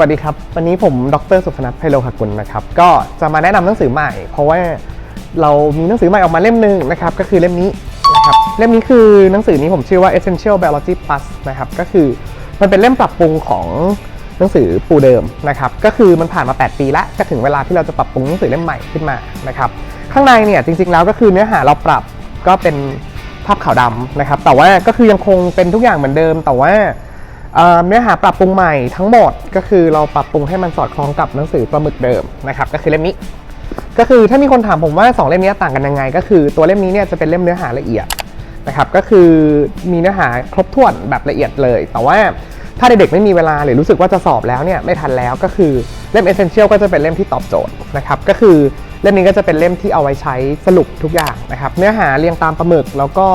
วัสดีครับ วันนี้ผมดรสุพนัทไพโลหกุลนะครับ ก็จะมาแนะนำหนังสือใหม่ เพราะว่าเรามีหนังสือใหม่ออกมาเล่มหนึ่งนะครับ ก็คือเล่มนี้นะครับ เล่มนี้คือหนังสือนี้ผมชื่อว่า Essential Biology Plus นะครับ ก็คือมันเป็นเล่มปรับปรุงของหนังสือปูเดิมนะครับ ก็คือมันผ่านมา 8 ปีแล้วก็ถึงเวลาที่เราจะปรับปรุงหนังสือเล่มใหม่ขึ้นมานะครับ ข้างในเนี่ยจริงๆแล้วก็คือเนื้อหาเราปรับก็เป็นภาพขาวดำนะครับ แต่ว่าก็คือยังคงเป็นทุกอย่างเหมือนเดิม แต่ว่า เนื้อหาปรับปรุงใหม่ทั้งหมดก็คือเราปรับปรุงให้มันสอดคล้องกับหนังสือปลาหมึกเดิมนะครับก็คือเล่มนี้ ก็คือถ้ามีคนถามผมว่า 2 เล่มนี้ต่างกันยังไง ก็คือตัวเล่มนี้เนี่ยจะเป็นเล่มเนื้อหาละเอียดนะครับก็คือมีเนื้อหาครบถ้วนแบบละเอียดเลย แต่ว่าถ้าเด็กๆไม่มีเวลาหรือรู้สึกว่าจะสอบแล้วเนี่ยไม่ทันแล้วก็คือเล่ม Essential ก็จะเป็นเล่มที่ตอบโจทย์นะครับก็คือเล่มนี้ก็จะเป็นเล่มที่เอาไว้ใช้สรุปทุกอย่างนะครับเนื้อหาเรียงตามปลาหมึกแล้วก็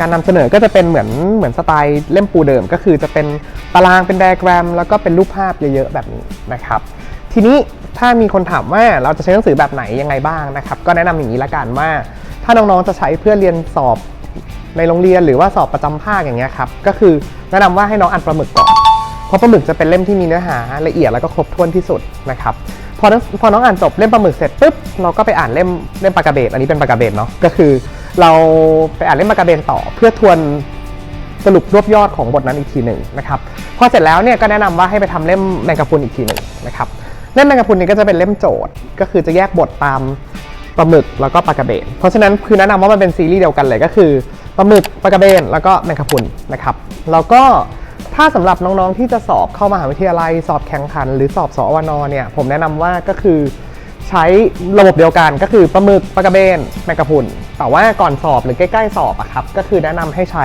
การนำเสนอก็จะเป็นเหมือนเหมือนสไตล์เล่มปูเดิม ก็คือจะเป็นตารางเป็นไดอะแกรม แล้วก็เป็นรูปภาพเยอะๆแบบนี้นะครับ ทีนี้ถ้ามีคนถามว่าเราจะใช้หนังสือแบบไหนยังไงบ้างนะครับ ก็แนะนำอย่างนี้ละกันว่า ถ้าน้องๆจะใช้เพื่อเรียนสอบในโรงเรียนหรือว่าสอบประจำภาคอย่างเงี้ยครับก็คือแนะนำว่าให้น้องอ่านปลาหมึกก่อนเพราะปลาหมึกจะเป็นเล่มที่มีเนื้อหาละเอียดแล้วก็ครบถ้วนที่สุดนะครับพอน้องพอน้องอ่านจบเล่มปลาหมึกเสร็จปุ๊บเราก็ไปอ่านเล่มเล่มปากระเบนอันนี้เป็นปากระเบนเนาะก็คือ เราไปอ่านเล่มปลากระเบนต่อเพื่อทวนสรุปรวบยอดของบทนั้นอีกทีหนึ่งนะครับพอเสร็จแล้วเนี่ยก็แนะนำว่าให้ไปทำเล่มแมงกะพุนอีกทีหนึ่งนะครับเล่มแมงกะพุนนี้ก็จะเป็นเล่มโจทย์ ก็คือจะแยกบทตามปลาหมึกแล้วก็ปลากระเบน เพราะฉะนั้นคือแนะนำว่ามันเป็นซีรีส์เดียวกันเลยก็คือปลาหมึกปลากระเบนแล้วก็แมงกะพุนนะครับแล้วก็ถ้าสำหรับน้องๆที่จะสอบเข้ามหาวิทยาลัยสอบแข่งขัน หรือสอบสอวนเนี่ยผมแนะนำว่าก็คือ ใช้ระบบเดียวกันก็คือปลาหมึกปลากระเบนแมงกะพรุนแต่ว่าก่อนสอบหรือใกล้ๆสอบอะครับก็คือแนะนำให้ใช้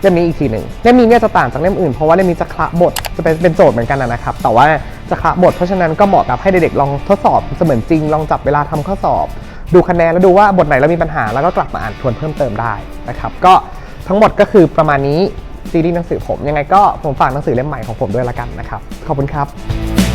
เล่มนี้อีกทีหนึ่งเล่มนี้เนี่ยจะต่างจากเล่มอื่นเพราะว่าเล่มนี้จะคละบทจะเป็นเป็นโจทย์เหมือนกันนะครับ แต่ว่าจะคละบทเพราะฉะนั้นก็เหมาะกับให้เด็กๆลองทดสอบเสมือนจริงลองจับเวลาทำข้อสอบ ดูคะแนนแล้วดูว่าบทไหนเรามีปัญหาแล้วก็กลับมาอ่านทวนเพิ่มเติมได้นะครับก็ทั้งหมดก็คือประมาณนี้ซีรีส์หนังสือผมยังไงก็ผมฝากหนังสือเล่มใหม่ของผมด้วยละกันนะครับขอบคุณครับ